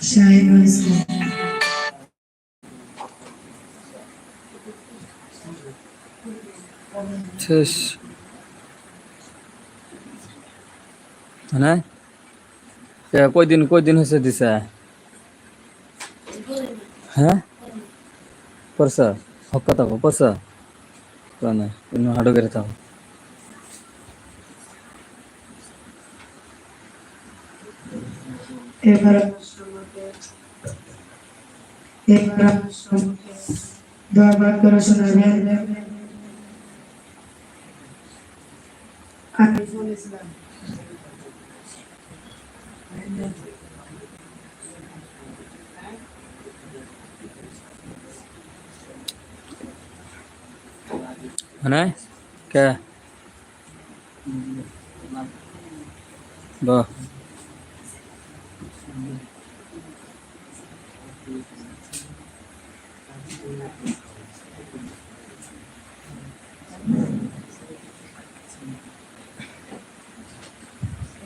শাহিনুল ইসলাম শেষ না কয়দিন কয়দিন হয়েছে দিছে? হ্যাঁ? পরশা হক কথা পরশা কোনে হাডো থাও এবার আমার সম্মুখে এবার আমার সম্মুখে দোয়া পাঠ করে শোনাবেন আনিসুল ইসলাম মানে কে বাহ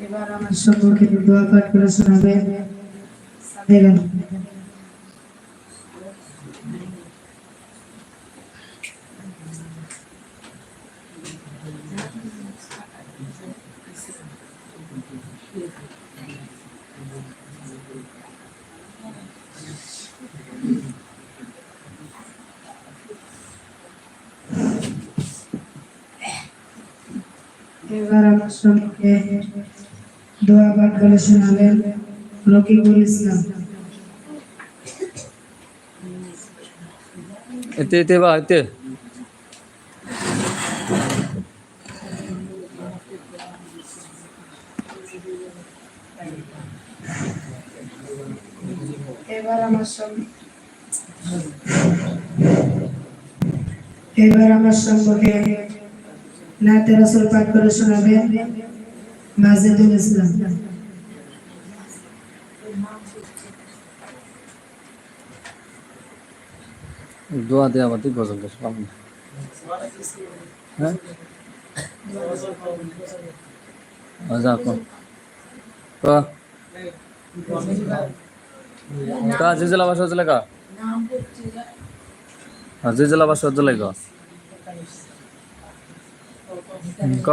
এবার আমার সম্মুখে দোয়া পাঠ করে শোনাবেন এবার আমার সম্মুখে দোয়া পাঠ করে শোনাবেন রকিবুল ইসলাম। এতে এতে বা এতে। এবার আমার এবার আমার সম্মুখে নাতে রসুল পাঠ করে শোনাবেন মাজিদুল ইসলাম দোয়া দিয়ে আবার তুই গজল গাছ পাবো না হ্যাঁ আচ্ছা কো ক কা যে জেলা বাসা জেলা কা হ্যাঁ যে জেলা বাসা জেলাই ক ক?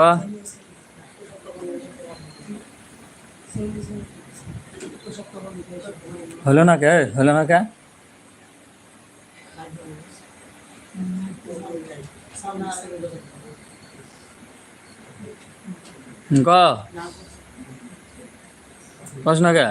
হলো না কে? হলো না কে? ক? প্রশ্ন কে?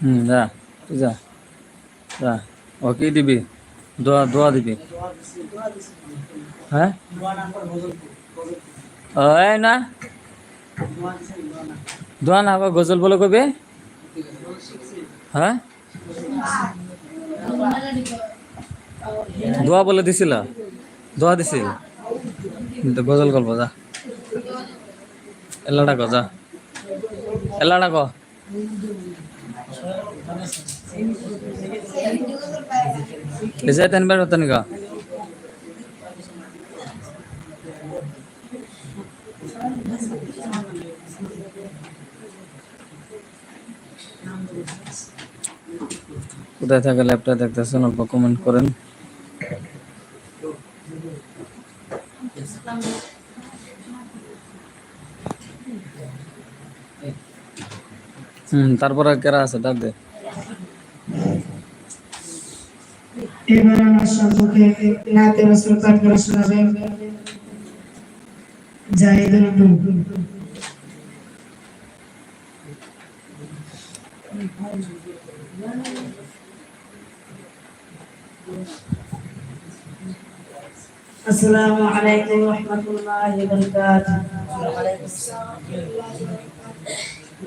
হুম, যা তুই যা যা। ও, কি দিবি? দোয়া দোয়া দিবি? হ্যাঁ? ও, এই না। দোয়া না, আবার গজল বলে কবে? হ্যাঁ? দোয়া বলে দিছিল। দোয়া দিছিল। গজল গল্প যা। এলাটা ক যা। এলাটা ক Bisa tan bar tan কোথায় থাকে ল্যাপটপ দেখতেছেন, অল্প কমেন্ট করেন। হুম তারপরে কেরা আছে ডাক দে এবার আমার সম্মুখে নাতে রসুল পাঠ করে শোনাবেন জাহিদুল নূর السلام عليكم ورحمة الله وبركاته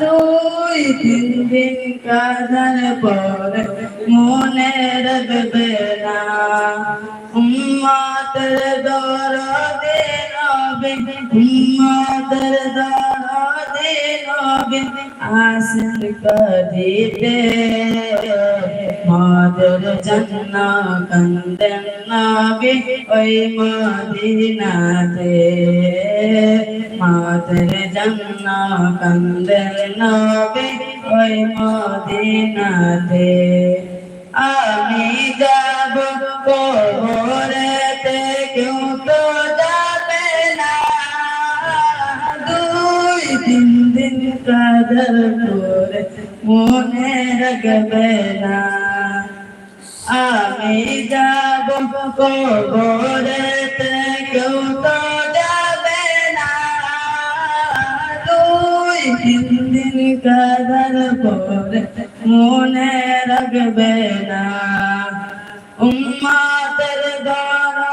দুই তিন দিন কাদার পর মনে রাখবে না। উম্মাতের দরদে নবে উম্মাতের দরদে নবে আসল কদিতে মাদের জন্য কন্দন নবে ওই মদিনাতে মাদের জন্য কন্দন নবে ওই মদিনাতে আমি যাব কবরেতে কেউ তো কাদর করে মনে রাখবে না। আমি যাব কবরেতে, কেউ তো যাবে না। দুই তিন দিন কাদার পরে মনে রাখবে না। উম্মাতের দ্বারা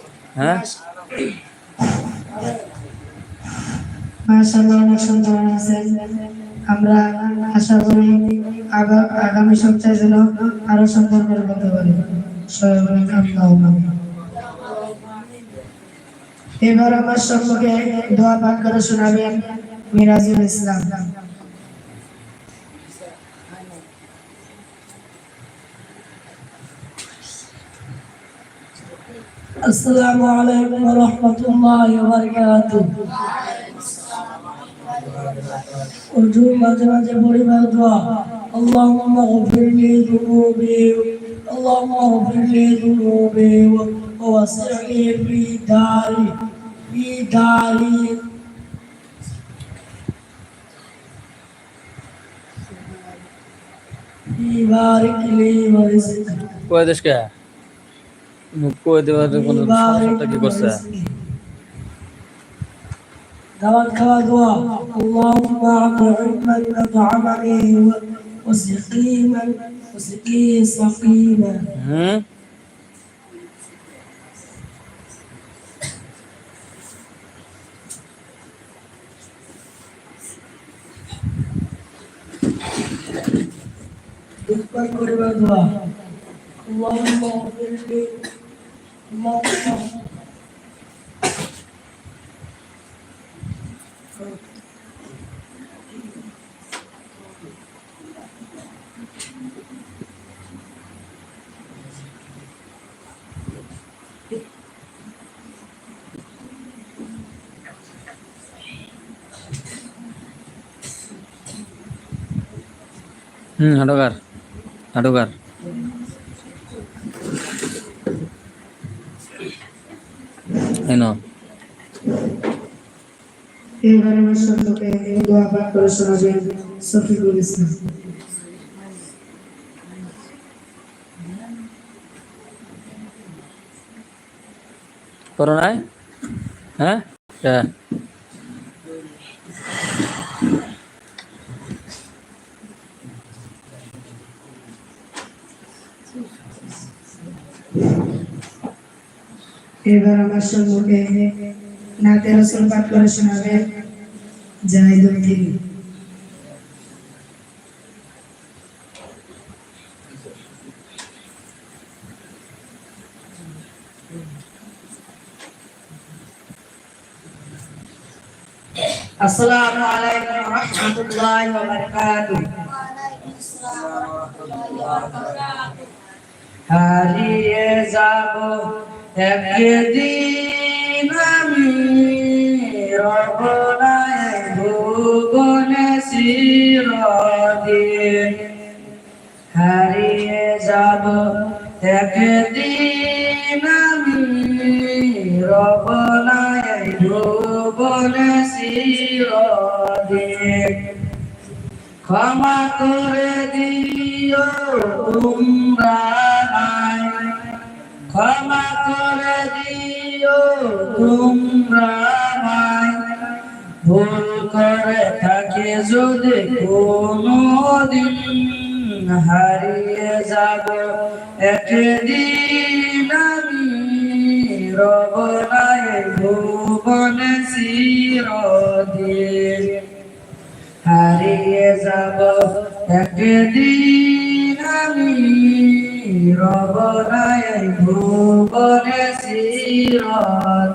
হ্যাঁ? সপ্তাহে যেন আরও। এবার আমার সম্মুখে দোয়া পাঠ করে শোনাবেন মিরাজুল ইসলাম। السلام عليكم ورحمة الله وبركاته উর্দু মাঝে মাঝে পরিবার দোয়া اللهم اغفر لي ذنوبي اللهم اغفر لي ذنوبي ووسع لي في داري في داري في بارك لي ورزقي কয়ে দেশ কে মুখ কয়ে দেওয়ার কোনো সমস্যাটা কি করছে দাওয়াত খাওয়া দোয়া اللهم اطعم من اطعمني وسقي من وسقي سقيما হুম দুঃখ করিবার দোয়া اللهم اغفر لي Halo. Hmm, aduh gar, aduh gar. নাও। এবার আমার সম্মুখে দোয়া পাঠ করে শোনাবেন ইসলাম করো নাই হ্যাঁ কে? এবার আমার সম্মুখে নাতে রসুল পাঠ করে শোনাবে জাহিদুল তিনি আসসালামু আলাইকুম ওয়া রাহমাতুল্লাহি ওয়া বারাকাতুহু হারিয়ে যাব হারিয়ে যাব। একদিন আমি রবনায় ভুবনে চিরদিন ক্ষমা করে দিও তোমরা নাই। ক্ষমা করে দিও তোমরা নাই ভুল করে থাকে যদি কোনো দিন হারিয়ে যাব। একদিন আমি রবনায় ভুবনে চিরদিন। হারিয়ে যাব। একদিন আমি রবনায় ভুবনে চিরদিন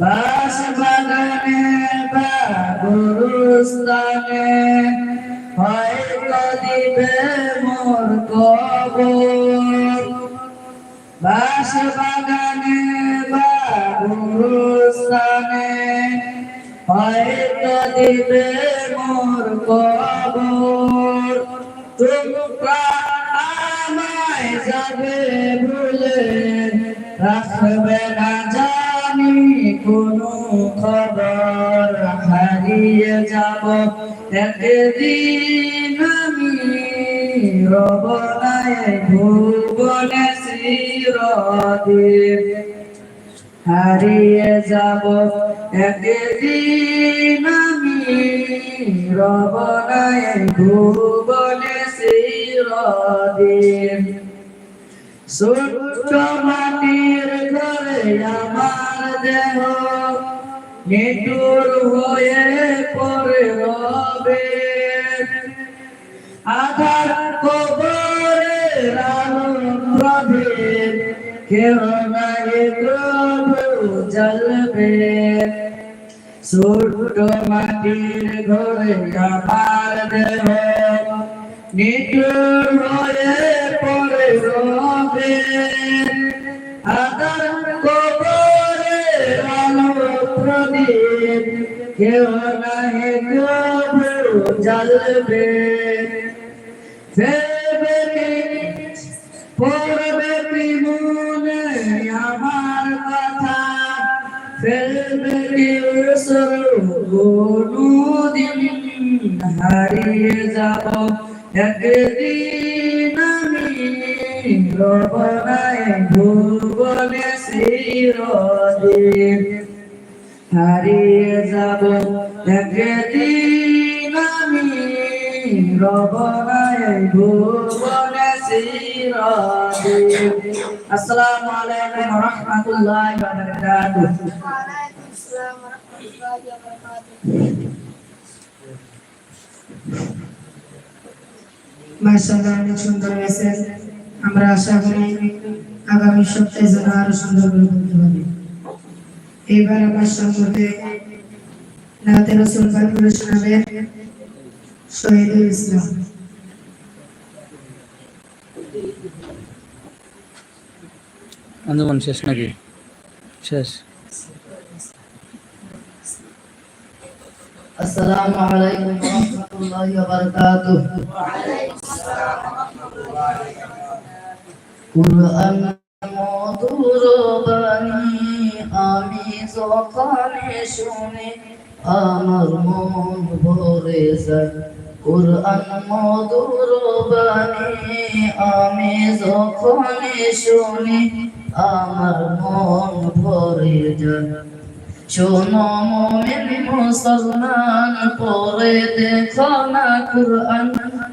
বাস বাগানে বা গুরুস্থানে হয়তো দিবে মোর কবর। বাস বাগানে বা গুরুস্থানে হয়তো দিবে মোর কবর। আমায় যাবে ভুলে রাখবে না জানি কোনো খবর, হারিয়ে যাব। একদিন আমি রবনায় ভুবনে চিরদিন। হারিয়ে যাব। একদিন আমি রবনায় ভুবনে চিরদিন। ছোট্ট মাটির ঘরে আমার দেহ। নিটুর হয়ে পড়ে রবে। আধার কবরে কেউ নাই প্রভু জ্বলবে। ছোট্ট মাটির ঘরে আমার দেহ। নিটুর হয়ে রবে আদার কবরে আলো প্রদীপ কেউ নাহি প্রভু জ্বলবে ফেরবে পড়বে মনে আমার ফেলবে হারিয়ে যাব একদিন রবনায় ভুবনে চিরদিন হারিয়ে যাব একদিন আমি রবনায় ভুবনে চিরদিন আসসালামু আলাইকুম ওয়া রাহমাতুল্লাহি ওয়া বারাকাতুহু মার্শাল্লাহ অনেক সুন্দর হয়েছে আমরা আশা করি আগামী সপ্তাহে যেন আরও সুন্দর করে করতে পারি। এইবার আমার সম্মুখে নাতে রসুল পাঠ করে শোনাবে শহীদুল ইসলাম। আন্দোলন শেষ নাকি? শেষ। আসসালামু আলাইকুম ওয়া রাহমাতুল্লাহি ওয়া বারাকাতুহু। কুরআন মধুর বাণী আমি যখন শুনি আমার মন ভরে যায় কুরআন মধুর বাণী আমি যখন শুনি আমার মন ভরে শোনো মোমেন মুসলমান পরে দেখো না কুরআন।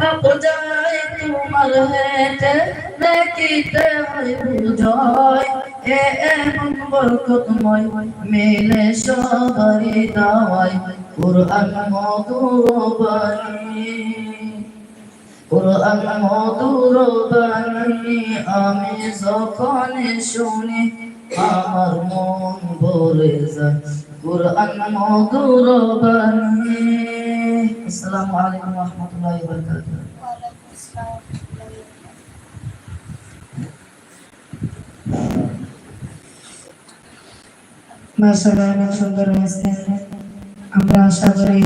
পাপ যায়, তোমার হেতে দেখিতে হয় বুঝয় এ এমন বরকতময় মেলে সবারই দাওয়াই কোরআন মধুর বাণী কোরআন মধুর বাণী আমি যখন শুনি, আমার মন ভরে যায়। কোরআন মধুর বাণী আসসালামু আলাইকুম ওয়া রাহমাতুল্লাহি ওয়া বারাকাতুহু মাশাআল্লাহ অনেক সুন্দর হয়েছে আমরা আশা করি